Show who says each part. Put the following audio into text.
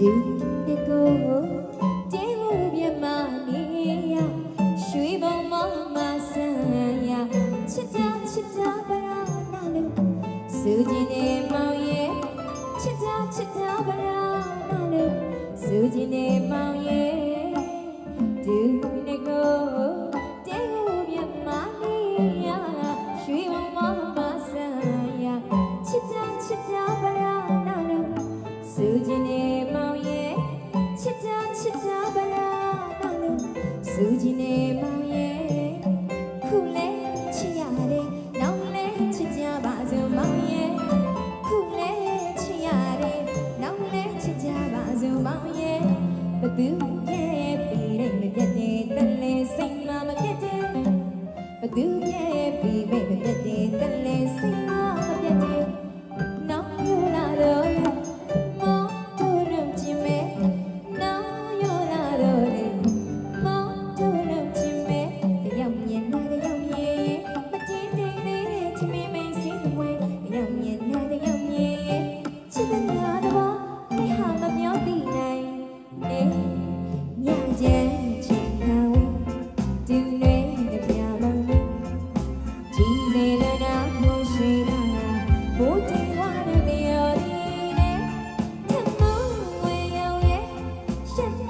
Speaker 1: တူတကိုတဲဟုပြမနေရရွှေဘုံမမဆန်းရချစ်တာချစ်တာပရာနာလို့စူကျင်နေမောင်ရဲ့ချစ်တာချစ်တာပရာနာလို့စူကျင်နေမောင်ရဲ့တူတကိုတဲဟုပြမနေရရွှေဘုံမမဆန်းရချစ်တာချစ်တာပရာနာလို့စူကျင်နေမောင်ရဲ့ ကြချစ်ကြပါလားတောင်းလို့စူးကြီးနေမောင်ရဲ့ခုလဲချစ်ရတယ်နောက်လဲချစ်ကြပါစို့မောင်ရဲ့ခုလဲချစ်ရတယ်နောက်လဲချစ်ကြပါစို့မောင်ရဲ့ဘသူရဲ့ပြီးတဲ့မပြတ်တဲ့တလဲစိတ်မမပြတ်တဲ့ဘသူရဲ့ပြီးမဲ့မပြတ်တဲ့တလဲစိတ် shake.